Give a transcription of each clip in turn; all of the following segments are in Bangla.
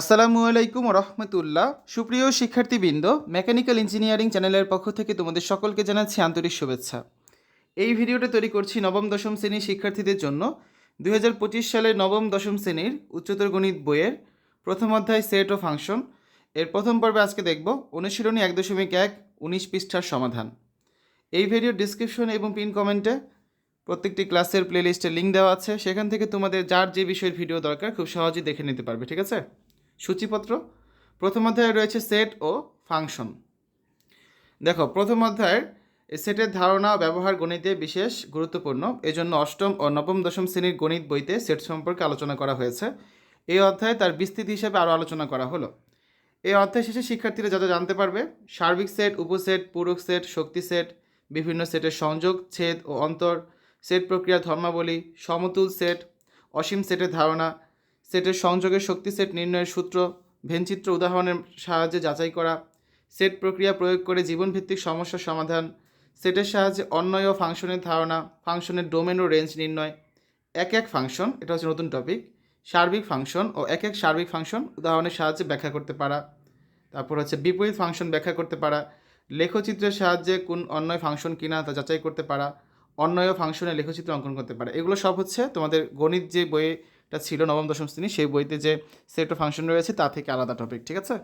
আসসালামু আলাইকুম রহমতুল্লাহ। সুপ্রিয় শিক্ষার্থীবৃন্দ, মেকানিক্যাল ইঞ্জিনিয়ারিং চ্যানেলের পক্ষ থেকে তোমাদের সকলকে জানাচ্ছি আন্তরিক শুভেচ্ছা। এই ভিডিওটা তৈরি করছি নবম দশম শ্রেণির শিক্ষার্থীদের জন্য। দু সালের নবম দশম শ্রেণির উচ্চতর গণিত বইয়ের প্রথম অধ্যায় সেট ও ফাংশন। এর প্রথম পর্বে আজকে দেখব অনুশীলনী এক দশমিক এক, উনিশ পৃষ্ঠার সমাধান। এই ভিডিওর ডিসক্রিপশন এবং পিন কমেন্টে প্রত্যেকটি ক্লাসের প্লেলিস্টের লিঙ্ক দেওয়া আছে। সেখান থেকে তোমাদের যার যে বিষয়ের ভিডিও দরকার, খুব সহজেই দেখে নিতে পারবে, ঠিক আছে? সূচিপত্র। প্রথম অধ্যায়ে রয়েছে সেট ও ফাংশন। দেখো, প্রথম অধ্যায়ের সেটের ধারণা, ব্যবহার, গণিতে বিশেষ গুরুত্বপূর্ণ। এজন্য অষ্টম ও নবম, দশম শ্রেণির গণিত বইতে সেট সম্পর্কে আলোচনা করা হয়েছে। এই অধ্যায়ে তার বিস্তৃতি হিসেবে আরও আলোচনা করা হলো। এই অধ্যায় শেষে শিক্ষার্থীরা যা যা জানতে পারবে, সার্বিক সেট, উপসেট, পূরক সেট, শক্তি সেট, বিভিন্ন সেটের সংযোগ, ছেদ ও অন্তর, সেট প্রক্রিয়ার ধর্মাবলী, সমতুল সেট, অসীম সেটের ধারণা সেটের সংযোগের শক্তি সেট নির্ণয়ের সূত্র, ভেনচিত্র উদাহরণের সাহায্যে যাচাই করা, সেট প্রক্রিয়া প্রয়োগ করে জীবনভিত্তিক সমস্যার সমাধান, সেটের সাহায্যে অন্যয় ও ফাংশনের ধারণা, ফাংশনের ডোমেন ও রেঞ্জ নির্ণয়, এক এক ফাংশন, এটা হচ্ছে নতুন টপিক, সার্বিক ফাংশন ও এক এক সার্বিক ফাংশন উদাহরণের সাহায্যে ব্যাখ্যা করতে পারা। তারপর হচ্ছে বিপরীত ফাংশন ব্যাখ্যা করতে পারা, লেখচিত্রের সাহায্যে কোন অন্যয় ফাংশন কিনা তা যাচাই করতে পারা অন্যয় ফাংশনে লেখচিত্র অঙ্কন করতে পারে। এগুলো সব হচ্ছে তোমাদের গণিত যে বইটা ছিল নবম, দশম শ্রেণি, সেই বইতে যে সেট ফাংশন রয়েছে তা থেকে আলাদা টপিক ঠিক আছে?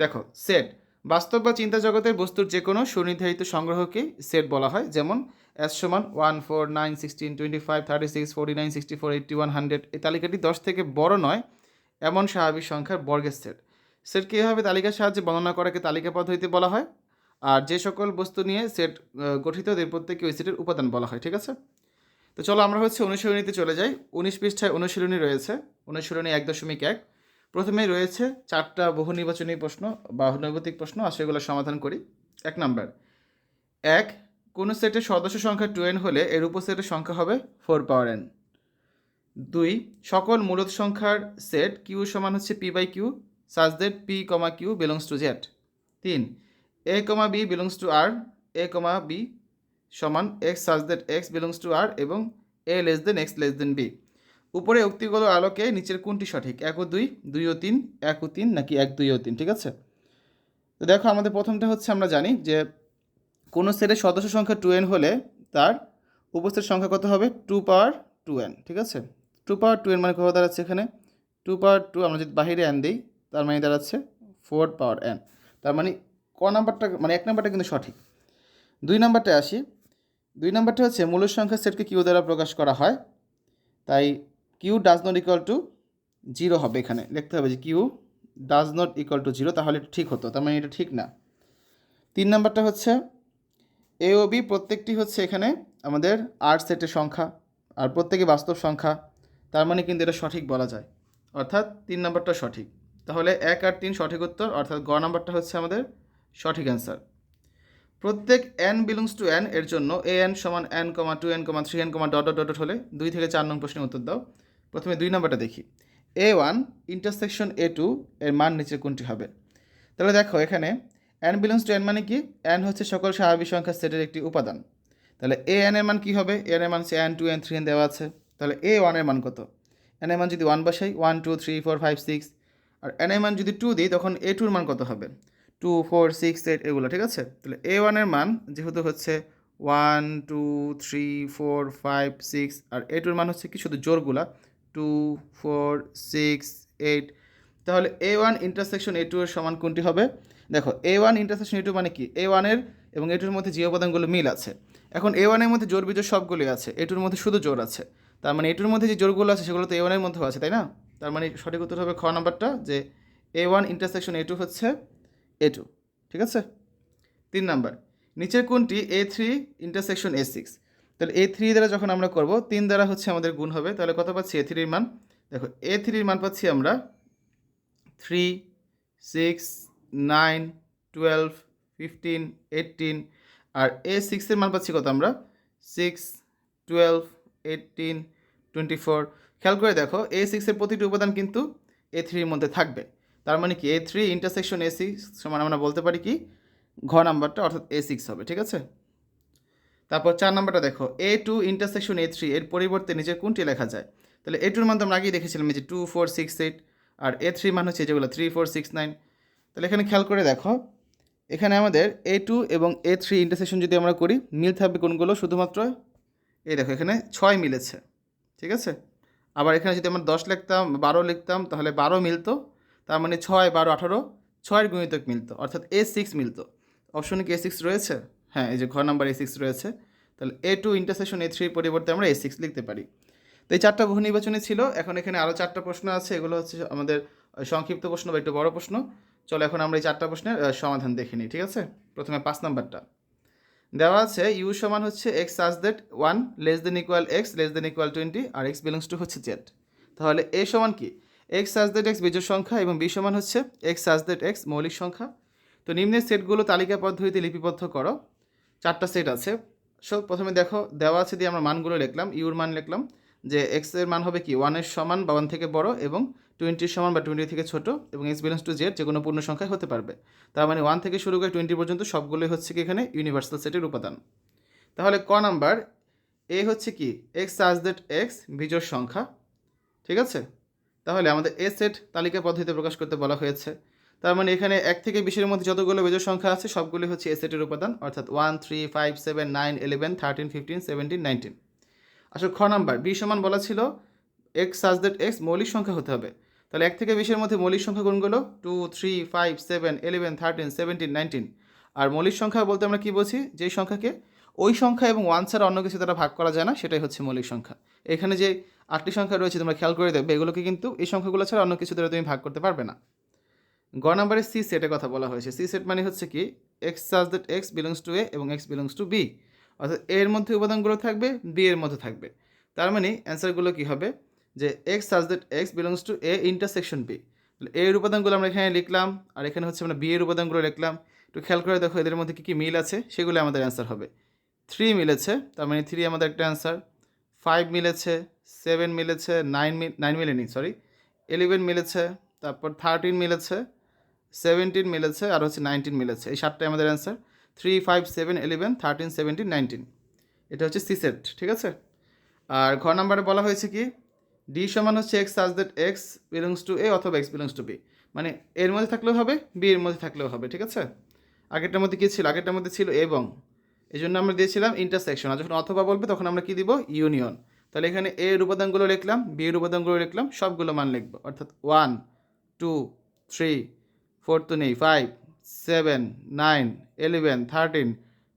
দেখো সেট বাস্তব বা চিন্তা জগতের বস্তুর যে কোনো সুনির্ধারিত সংগ্রহকে সেট বলা হয়, যেমন এস সমান one four nine sixteen twenty five thirty six forty nine sixty four eighty one hundred এই তালিকাটি দশ থেকে বড় নয়, এমন স্বাভাবিক সংখ্যার বর্গের সেট সেটকে এভাবে তালিকার সাহায্যে বর্ণনা করাকে তালিকা পদ্ধতিতে বলা হয়? আর যে সকল বস্তু নিয়ে সেট গঠিত এর প্রত্যেকে ওই সেটের উপাদান বলা হয়, ঠিক আছে? তো চলো আমরা হচ্ছে অনুশীলনীতে চলে যাই। উনিশ পৃষ্ঠায় অনুশীলনী রয়েছে। অনুশীলনী এক দশমিক এক। প্রথমেই রয়েছে চারটা বহু নির্বাচনী প্রশ্ন বা নৈবতিক প্রশ্ন আর সেগুলো সমাধান করি। এক নাম্বার, এক, কোন সেটের সদস্য সংখ্যা টু এন হলে এর উপসেটের সংখ্যা হবে ফোর পাওয়ার এন দুই, সকল মূলত সংখ্যার সেট কিউ সমান হচ্ছে P by Q such that P comma Q belongs to Z তিন A comma B belongs to R A comma B সমান x such that x belongs to R এবং A less than x less than B উপরে উক্তিগুলো আলোকে নিচের কোনটি সঠিক? এক ও দুই দুই ও তিন, এক ও তিন নাকি এক, দুই ও তিন, ঠিক আছে? তো দেখো আমাদের প্রথমটা হচ্ছে আমরা জানি যে কোনো সেটের সদস্য সংখ্যা টু এন হলে তার উপস্থিত সংখ্যা কত হবে? টু পাওয়ার টু এন ঠিক আছে? টু পাওয়ার টু এন মানে কত দাঁড়াচ্ছে এখানে? টু পাওয়ার টু আমরা যদি বাহিরে এন দিই, তার মানে দাঁড়াচ্ছে ফোর পাওয়ার এন তার মানে ক নাম্বারটা মানে এক নাম্বারটা কিন্তু সঠিক। দুই নাম্বারটা আসি। দুই নম্বরটা হচ্ছে মূল সংখ্যা সেটকে কিউ দ্বারা প্রকাশ করা হয়। তাই Q does not equal to zero হবে এখানে। লিখতে হবে যে Q does not equal to zero তাহলে এটা ঠিক হতো। তার মানে এটা ঠিক না। তিন নাম্বারটা হচ্ছে এ ও বি প্রত্যেকটি হচ্ছে এখানে আমাদের আট সেটের সংখ্যা আর প্রত্যেকে বাস্তব সংখ্যা। তার মানে কিন্তু এটা সঠিক বলা যায়। অর্থাৎ তিন নাম্বারটা সঠিক। তাহলে এক আর তিন সঠিক উত্তর, অর্থাৎ গ নাম্বারটা হচ্ছে আমাদের সঠিক অ্যান্সার প্রত্যেক এন বিলংস টু এন এর জন্য এ এন সমান N comma two N comma three N comma dot dot হলে দুই থেকে চার নং প্রশ্নের উত্তর দাও। প্রথমে দুই নাম্বারটা দেখি। A one intersection A two এর মান নিচে কোনটি হবে? তাহলে দেখো এখানে এন বিলংস টু এন মানে কি? এন হচ্ছে সকল স্বাভাবিক সংখ্যা সেটের একটি উপাদান। তাহলে এ এন এর মান কী হবে? এন এর মান হচ্ছে N two N three N দেওয়া আছে। তাহলে এ ওয়ানের মান কত? এন এর মান যদি ওয়ান বসাই one two three four five six আর এন এর মান যদি টু দিই, তখন এ টুর মান কত হবে? টু ফোর সিক্স এইট এগুলো, ঠিক আছে? তাহলে এ ওয়ানের মান যেহেতু হচ্ছে one two three four five six R A টুর মান হচ্ছে কি? শুধু জোরগুলা। টু ফোর সিক্স এইট তাহলে A one intersection A two এর সমান কোনটি হবে? দেখো A one intersection A two মানে কি? এ ওয়ানের এবং এ টুর মধ্যে যে উপাদানগুলো মিল আছে। এখন এ ওয়ানের মধ্যে জোর বিজোর সবগুলোই আছে। এ টুর মধ্যে শুধু জোর আছে। তার মানে এ টুর মধ্যে যে জোরগুলো আছে, সেগুলো তো এ ওয়ানের মধ্যেও আছে, তাই না? তার মানে সঠিক উত্তর হবে খ নাম্বারটা, যে A one intersection A two হচ্ছে এ টু ঠিক আছে? তিন নাম্বার, নিচের কোনটি A three intersection A six তাহলে এ থ্রি দ্বারা যখন আমরা করব, তিন দ্বারা হচ্ছে আমাদের গুণ হবে। তাহলে কত পাচ্ছি? এ থ্রির মান। দেখো এ থ্রির মান পাচ্ছি আমরা three six nine twelve fifteen eighteen R A সিক্সের মান পাচ্ছি কত আমরা? Six twelve eighteen twenty four খেয়াল করে দেখো এ সিক্সের প্রতিটি উপাদান কিন্তু এ থ্রির মধ্যে থাকবে। তার মানে কি? A three intersection A six সমান আমরা বলতে পারি কি? ঘ নাম্বারটা অর্থাৎ এ সিক্স হবে, ঠিক আছে? তারপর চার নাম্বারটা দেখো A two intersection A three এর পরিবর্তে নিচের কোনটি লেখা যায়? তাহলে এ টুর মান তো আমরা আগেই দেখেছিলাম যে টু ফোর সিক্স এইট আর এ থ্রি মান হচ্ছে যেগুলো থ্রি ফোর সিক্স নাইন তাহলে এখানে খেয়াল করে দেখো, এখানে আমাদের এ টু এবং এ থ্রি ইন্টারসেকশন যদি আমরা করি, মিল থাকবে কোনগুলো? শুধুমাত্র এই দেখো, এখানে ছয় মিলেছে, ঠিক আছে? আবার এখানে যদি আমরা দশ লিখতাম বারো লিখতাম, তাহলে বারো মিলতো। তার মানে ছয়, বারো, আঠারো, ছয়ের গুণিতক মিলতো, অর্থাৎ এ সিক্স মিলতো। অপশনে কি এ সিক্স রয়েছে? হ্যাঁ এই যে ঘর নাম্বার এ সিক্স রয়েছে। তাহলে এ টু ইন্টারসেকশন এ থ্রির পরিবর্তে আমরা এ সিক্স লিখতে পারি। তো এই চারটা বহু নির্বাচনী ছিল, এখন এখানে আরও চারটা প্রশ্ন আছে, এগুলো হচ্ছে আমাদের সংক্ষিপ্ত প্রশ্ন বা একটু বড় প্রশ্ন। চলো এখন আমরা এই চারটা প্রশ্নের সমাধান দেখে নিই, ঠিক আছে? প্রথমে পাঁচ নাম্বারটা। দেওয়া আছে ইউ সমান হচ্ছে x such that one less than equal x less than equal twenty R x belongs to হচ্ছে জেড তাহলে এ সমান কি? এক্স সাজ দ্যাট এক্স বিজোড় সংখ্যা এবং বি সমান হচ্ছে এক্স সাজ দ্যাট এক্স মৌলিক সংখ্যা। তো নিম্নের সেটগুলো তালিকা পদ্ধতিতে লিপিবদ্ধ করো। চারটা সেট আছে। সো প্রথমে দেখো, দেওয়া আছে দিয়ে আমরা মানগুলো লিখলাম ইউর মান লিখলাম যে এক্সের মান হবে কি ওয়ানের সমান বা ওয়ান থেকে বড় এবং টোয়েন্টির সমান বা টোয়েন্টি থেকে ছোট এবং এক্স বিলংস টু জেড যে কোনো পূর্ণ সংখ্যায় হতে পারবে। তার মানে ওয়ান থেকে শুরু করে টোয়েন্টি পর্যন্ত সবগুলোই হচ্ছে কি এখানে ইউনিভার্সাল সেটের উপাদান। তাহলে ক নাম্বার এ হচ্ছে কি এক্স সাজ দ্যাট এক্স বিজোড় সংখ্যা, ঠিক আছে? তাহলে আমাদের এ সেট তালিকা পদ্ধতিতে প্রকাশ করতে বলা হয়েছে। তার মানে এখানে এক থেকে বিশের মধ্যে যতগুলো বেজোড় সংখ্যা আছে সবগুলি হচ্ছে এ সেটের উপাদান, অর্থাৎ one three five seven nine eleven thirteen fifteen seventeen nineteen আসলে খ নাম্বার বি সমান বলা ছিল এক্স সাজ দ্যাট এক্স মৌলিক সংখ্যা হতে হবে। তাহলে এক থেকে বিশের মধ্যে মৌলিক সংখ্যা কোনগুলো? Two three five seven eleven thirteen seventeen nineteen আর মৌলিক সংখ্যা বলতে আমরা কী বলছি যেই সংখ্যাকে, ওই সংখ্যা এবং ওয়ান ছাড়া অন্য কিছু দ্বারা ভাগ করা যায় না, সেটাই হচ্ছে মৌলিক সংখ্যা। এখানে যে আটটি সংখ্যা রয়েছে, তোমরা খেয়াল করে দেখবে, এগুলোকে কিন্তু এই সংখ্যাগুলো ছাড়া অন্য কিছু দ্বারা তুমি ভাগ করতে পারবে না। গ নাম্বারে সি সেটের কথা বলা হয়েছে। সি সেট মানে হচ্ছে কি x such that x belongs to A এবং এক্স বিলংস টু বি অর্থাৎ এ এর মধ্যে উপাদানগুলো থাকবে বি এর মধ্যে থাকবে। তার মানে অ্যান্সারগুলো কী হবে? যে x such that x belongs to A intersection B A এর উপাদানগুলো আমরা এখানে লিখলাম, আর এখানে হচ্ছে আমরা বি এর উপাদানগুলো লিখলাম। একটু খেয়াল করে দেখো, এদের মধ্যে কী কী মিল আছে? সেগুলো আমাদের অ্যান্সার হবে। থ্রি মিলেছে, তার মানে থ্রি আমাদের একটা অ্যান্সার ফাইভ মিলেছে সেভেন মিলেছে, নাইন নাইন মিলেনি সরি ইলেভেন মিলেছে, তারপর থার্টিন মিলেছে, সেভেন্টিন মিলেছে, আর হচ্ছে নাইনটিন মিলেছে। এই সাতটাই আমাদের answer three five seven eleven thirteen seventeen nineteen এটা হচ্ছে সি সেট ঠিক আছে? আর ঘ নাম্বারে বলা হয়েছে কি? ডি সমান হচ্ছে x such that x belongs to A অথবা এক্স বিলংস টু বি মানে এর মধ্যে থাকলেও হবে বি এর মধ্যে থাকলেও হবে, ঠিক আছে? আগেরটার মধ্যে কী ছিল? আগেরটার মধ্যে ছিল এবং। এই জন্য আমরা দিয়েছিলাম ইন্টারসেকশন আর যখন অথবা বলবে, তখন আমরা কী দিব? ইউনিয়ন তাহলে এখানে এ এর উপাদানগুলো লিখলাম, বি এর উপাদানগুলো লিখলাম, সবগুলো মান লিখব। অর্থাৎ ওয়ান টু থ্রি ফোর তো নেই five seven nine eleven thirteen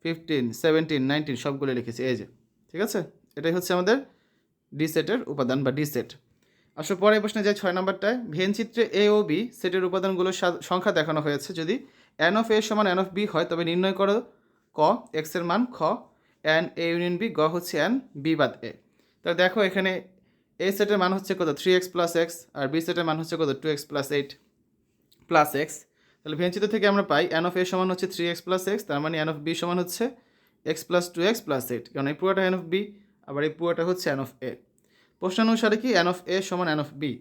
fifteen seventeen nineteen সবগুলো লিখেছি। এই যে, ঠিক আছে? এটাই হচ্ছে আমাদের ডি সেটের উপাদান বা ডি সেট আসলে পরে প্রশ্নে যাই ছয় নম্বরটায়। ভেন চিত্রে এ ও বি সেটের উপাদানগুলোর সংখ্যা দেখানো হয়েছে। যদি এন অফ এ সমান এন অফ বি হয়, তবে নির্ণয় করো, ক এক্সের মান খ এন এ ইউনিয়ন বি গ হচ্ছে এন বি বাদ এ তাহলে দেখো এখানে এ সেটের মান হচ্ছে কত? থ্রি এক্স প্লাস এক্স আর বি সেটের মান হচ্ছে কত? Two x plus eight plus x তাহলে ভেঞ্চিত থেকে আমরা পাই এন অফ এ সমান হচ্ছে থ্রি এক্স প্লাস এক্স তার মানে এন অফ বি সমান হচ্ছে x plus two x plus eight কারণ এই পুরোটা এন অফ বি আবার এই পুরোটা হচ্ছে এন অফ এ প্রশ্ন অনুসারে কি এন অফ এ সমান এন অফ বি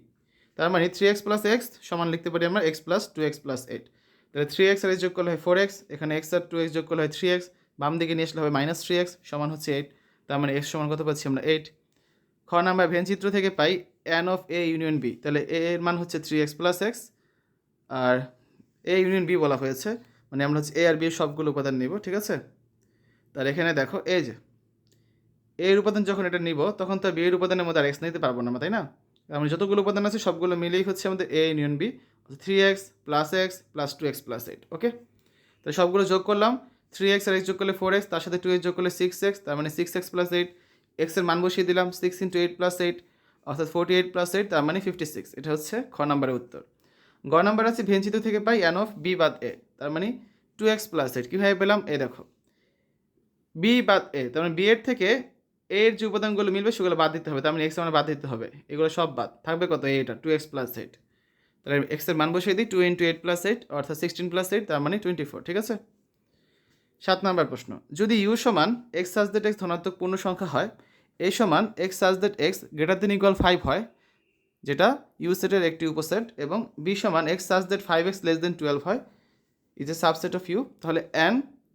তার মানে থ্রি এক্স প্লাস এক্স সমান লিখতে পারি আমরা x plus two x plus eight তাহলে থ্রি এক্স আর এক্স যোগ করলে হয় ফোর এক্স এখানে এক্স আর টু এক্স যোগ করলে হয় থ্রি এক্স বাম দিকে নিয়ে আসলে হবে মাইনাস থ্রি এক্স সমান হচ্ছে এইট তার মানে এক্স সমান কত পাচ্ছি আমরা এইট খ নাম্বার ভেনচিত্র থেকে পাই N of A union B তাহলে এ এর মান হচ্ছে থ্রি এক্স প্লাস এক্স আর এ ইউনিয়ন বি বলা হয়েছে। মানে আমরা হচ্ছে এ আর বি এর সবগুলো উপাদান নিব ঠিক আছে? তার এখানে দেখো এ যে এ এর উপাদান যখন এটা নিব তখন তো বি এর উপাদানের মধ্যে আর এক্স নিতে পারব না আমরা, তাই না? আমরা যতগুলো উপাদান আছে সবগুলো মিলেই হচ্ছে আমাদের A union B three x plus x plus two x plus eight okay তাহলে সবগুলো যোগ করলাম থ্রি এক্স আর এক্স যোগ করলে ফোর এক্স তার সাথে টু এক্স যোগ করলে সিক্স এক্স তার মানে সিক্স এক্স প্লাস এইট এক্সের মান বসিয়ে দিলাম six into eight plus eight অর্থাৎ ফোর্টি এইট প্লাস এইট তার মানে ফিফটি সিক্স এটা হচ্ছে খ নম্বরের উত্তর। গ নাম্বার আছে, ভেঞ্চিত থেকে পাই এন অফ বি বাদ এ তার মানে টু এক্স প্লাস এইট কীভাবে পেলাম? এ দেখো। বি বাদ এ তার মানে বি এর থেকে এর যে উপাদানগুলো মিলবে, সেগুলো বাদ দিতে হবে। তার মানে এক্স মানে বাদ দিতে হবে। এগুলো সব বাদ। থাকবে কত? এটা টু এক্স প্লাস এইট তাহলে এক্সের মান বসিয়ে দিই two into eight plus eight অর্থাৎ সিক্সটিন প্লাস এইট তার মানে টোয়েন্টি ফোর ঠিক আছে? সাত নম্বর প্রশ্ন। যদি ইউ সমান এক্স সাজ দ্যাট এক্স ধনাত্মক পূর্ণ সংখ্যা হয় এ সমান x such that x greater than equal five হয়, যেটা ইউ সেটের একটি উপসেট, এবং বি সমান x such that five x less than twelve হয় is a subset of U তাহলে এন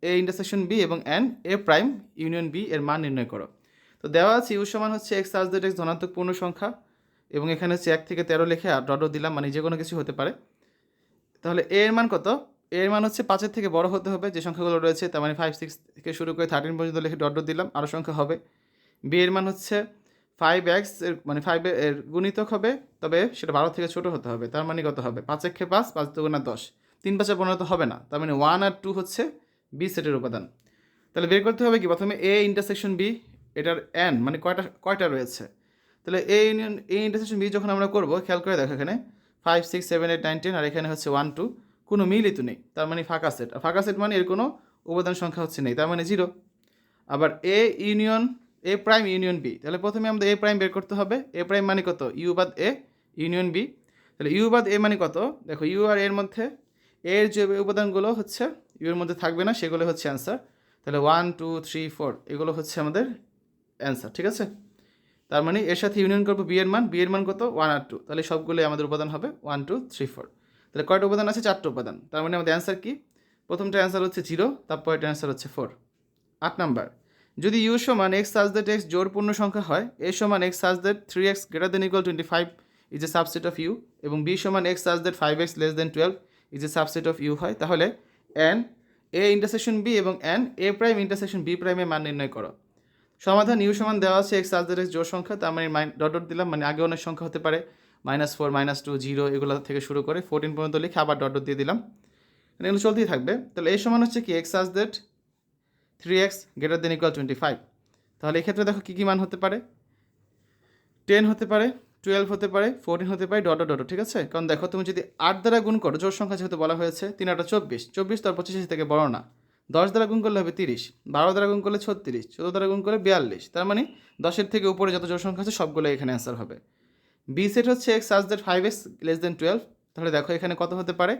এ ইন্টারসেকশন বি এবং N A prime union B এর মান নির্ণয় করো। তো দেওয়া আছে ইউ সমান হচ্ছে এক্স সাজ দ্যাট এক্স ধনাত্মক পূর্ণ সংখ্যা, এবং এখানে হচ্ছে এক থেকে তেরো লিখে আর ডট দিলাম মানে যে কোনো কিছু হতে পারে। তাহলে এ এর মান কত? এ এর মান হচ্ছে পাঁচের থেকে বড় হতে হবে, যে সংখ্যাগুলো রয়েছে, তার মানে ফাইভ সিক্স থেকে শুরু করে থার্টিন পর্যন্ত লিখে ডট দিলাম আরও সংখ্যা হবে। বি এর মান হচ্ছে ফাইভ এক্সের মানে ফাইভ এর গুণিতক হবে, তবে সেটা বারো থেকে ছোটো হতে হবে, তার মানে কত হবে? পাঁচ একে পাঁচ পাঁচ দুগুণা দশ। তিন পাঁচে পনেরো তো হবে না, তার মানে ওয়ান আর টু হচ্ছে বি সেটের উপাদান। তাহলে বের করতে হবে কি? প্রথমে এ ইন্টারসেকশন বি এটার এন মানে কয়টা কয়টা রয়েছে? তাহলে A union A intersection B যখন আমরা করব, খেয়াল করে দেখো এখানে five six seven eight nine ten আর এখানে হচ্ছে ওয়ান টু কোনো মিলই তো নেই, তার মানে ফাঁকা সেট আর ফাঁকা সেট মানে এর কোনো উপাদান সংখ্যা হচ্ছে নেই, তার মানে জিরো আবার A union A prime union B তাহলে প্রথমে আমাদের এ প্রাইম বের করতে হবে। এ প্রাইম মানে কত? ইউ বাদ এ ইউনিয়ন বি তাহলে ইউ বাদ এ মানে কত? দেখো ইউ আর এর মধ্যে এর যে উপাদানগুলো হচ্ছে ইউ এর মধ্যে থাকবে না, সেগুলো হচ্ছে অ্যান্সার তাহলে ওয়ান টু থ্রি ফোর এগুলো হচ্ছে আমাদের অ্যান্সার ঠিক আছে? তার মানে এর সাথে ইউনিয়ন করব বি এর মান। বি এর মান কত? ওয়ান আর টু তাহলে সবগুলোই আমাদের উপাদান হবে ওয়ান টু থ্রি ফোর তাহলে কয়টা উপাদান আছে? চারটে উপাদান। তার মানে আমাদের অ্যান্সার কি? প্রথমটা অ্যান্সার হচ্ছে জিরো তারপরটা অ্যান্সার হচ্ছে ফোর আট নাম্বার যদি ইউ সমান এক্স সাজ দ্যাট এক্স জোর পূর্ণ সংখ্যা হয় এ সমান x such that three x greater than equal twenty five is a subset of U এবং বি সমান x such that five x less than twelve is a subset of U হয়, তাহলে এন এ ইন্টারসেকশন বি এবং N A prime intersection B প্রাইমের মান নির্ণয় করো। সমাধান ইউ সমান দেওয়া আছে এক্স সাজ দ্যাট এক্স জোর সংখ্যা, তার মানে মাইন ডট ডট দিলাম মানে আগে অনেক সংখ্যা হতে পারে minus four minus two zero এগুলো থেকে শুরু করে ফোরটিন পর্যন্ত লিখে আবার ডট ডট দিয়ে দিলাম। এগুলো চলতেই থাকবে। তাহলে এই সমান হচ্ছে কি x such that three x greater than equal twenty five তাহলে এক্ষেত্রে দেখো কী কী মান হতে পারে? টেন হতে পারে টুয়েলভ হতে পারে ফোরটিন হতে পারে ডট ডট ঠিক আছে? কারণ দেখো তুমি যদি আট দ্বারা গুণ করো জোর সংখ্যা যেহেতু বলা হয়েছে, তিন আটটা চব্বিশ চব্বিশ তার পঁচিশ থেকে বড় না। দশ দ্বারা গুণ করলে হবে তিরিশ, বারো দ্বারা গুণ করলে ছত্রিশ, চোদ্দ দ্বারা গুণ করলে বিয়াল্লিশ, তার মানে দশের থেকে উপরে যত জোর সংখ্যা আছে, সবগুলো এখানে অ্যান্সার হবে। বি সেট হচ্ছে x such that five x less than twelve তাহলে দেখো এখানে কত হতে পারে?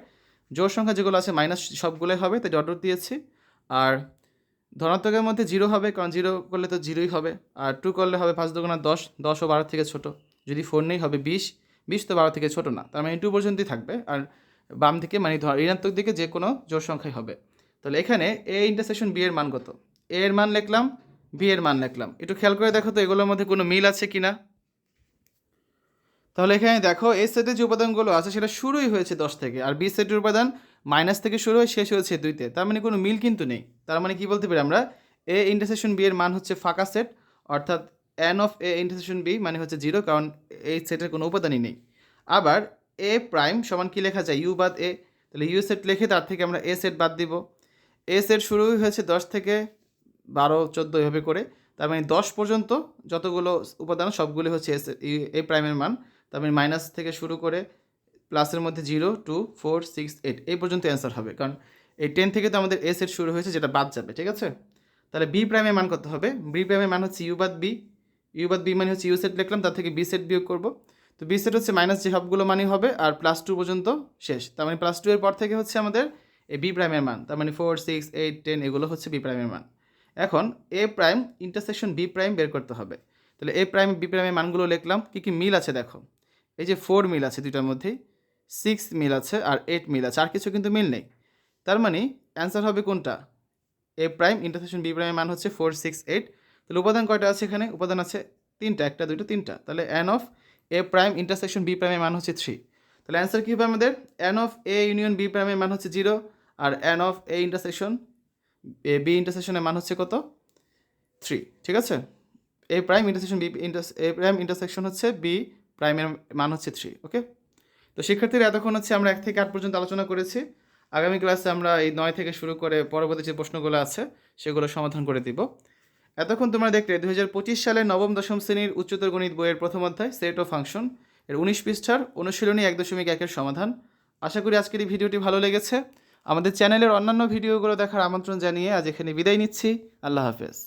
জোর সংখ্যা যেগুলো আছে মাইনাস সবগুলোই হবে, তাই ডট দিয়েছি। আর ধনাত্মকের মধ্যে জিরো হবে, কারণ জিরো করলে তো জিরোই হবে। আর টু করলে হবে পাঁচ দোকানা দশ দশ ও বারো থেকে ছোটো। যদি ফোর নেই হবে বিশ বিশ তো বারো থেকে ছোটো না। তার মানে টু পর্যন্তই থাকবে। আর বাম থেকে মানে ঋণাত্মক দিকে যে কোনো জোর সংখ্যাই হবে। তাহলে এখানে এ ইন্টারসেকশন বি এর মান কত? এ এর মান লিখলাম বি এর মান লিখলাম। একটু খেয়াল করে দেখো তো, এগুলোর মধ্যে কোনো মিল আছে কি না তাহলে এখানে দেখো, এ সেটের যে উপাদানগুলো আছে সেটা শুরুই হয়েছে দশ থেকে, আর বি সেটের উপাদান মাইনাস থেকে শুরু হয়ে শেষ হয়েছে দুইতে। তার মানে কোনো মিল কিন্তু নেই। তার মানে কি বলতে পারি আমরা? এ ইন্টারসেকশন বি এর মান হচ্ছে ফাঁকা সেট অর্থাৎ N of A intersection B মানে হচ্ছে জিরো কারণ এই সেটের কোনো উপাদানই নেই। আবার এ প্রাইম সমান কি লেখা যায়? ইউ বাদ এ তাহলে ইউ সেট লেখে তার থেকে আমরা এ সেট বাদ দিব। এ সেট শুরুই হয়েছে দশ থেকে বারো, চোদ্দ এভাবে করে। তার মানে দশ পর্যন্ত যতগুলো উপাদান সবগুলি হচ্ছে এ প্রাইমের মান। তার মানে মাইনাস থেকে শুরু করে প্লাসের মধ্যে zero two four six eight এই পর্যন্ত অ্যান্সার হবে। কারণ এই টেন থেকে তো আমাদের এ সেট শুরু হয়েছে, যেটা বাদ যাবে, ঠিক আছে? তাহলে বি প্রাইমের মান কত হবে? বি প্রাইমের মান হচ্ছে ইউ বাদ বি ইউ বাদ বি মানে হচ্ছে ইউ সেট লিখলাম, তার থেকে বি সেট বিয়োগ করব। তো বি সেট হচ্ছে মাইনাস যে সবগুলো মানই হবে, আর প্লাস টু পর্যন্ত শেষ। তার মানে প্লাস টু এর পর থেকে হচ্ছে আমাদের এই বি প্রাইমের মান। তার মানে ফোর সিক্স এইট টেন এগুলো হচ্ছে বি প্রাইমের মান। এখন A prime intersection B prime বের করতে হবে। তাহলে এ প্রাইম বি প্রাইমের মানগুলো লিখলাম, কী কী মিল আছে দেখো? এই যে ফোর মিল আছে দুইটার মধ্যেই সিক্স মিল আছে আর এইট মিল আছে, আর কিছু কিন্তু মিল নেই। তার মানে অ্যান্সার হবে কোনটা? এ প্রাইম ইন্টারসেকশন বি প্রাইমের মান হচ্ছে ফোর সিক্স এইট তাহলে উপাদান কয়টা আছে এখানে? উপাদান আছে তিনটা, একটা, দুইটা, তিনটা। তাহলে N of A prime intersection B প্রাইমের মান হচ্ছে থ্রি তাহলে অ্যান্সার কী হবে আমাদের? N of A union B প্রাইমের মান হচ্ছে zero R N of A intersection A B ইন্টারসেকশনের মান হচ্ছে কত? থ্রি ঠিক আছে? A prime intersection B inter A prime intersection হচ্ছে বি প্রাইমের মান হচ্ছে থ্রি ওকে তো শিক্ষার্থীরা, এতক্ষণ হচ্ছে আমরা এক থেকে আট পর্যন্ত আলোচনা করেছি। আগামী ক্লাসে আমরা এই নয় থেকে শুরু করে পরবর্তী যে প্রশ্নগুলো আছে, সেগুলো সমাধান করে দিব। এতক্ষণ তোমরা দেখলে দু সালের নবম, দশম শ্রেণির উচ্চতর গণিত বইয়ের প্রথম অধ্যায় সেট ও ফাংশন এর উনিশ পৃষ্ঠার অনুশীলনী এক দশমিক একের সমাধান। আশা করি আজকের এই ভিডিওটি ভালো লেগেছে। আমাদের চ্যানেলের অন্যান্য ভিডিওগুলো দেখার আমন্ত্রণ জানিয়ে আজ এখানে বিদায় নিচ্ছি। আল্লাহ হাফেজ।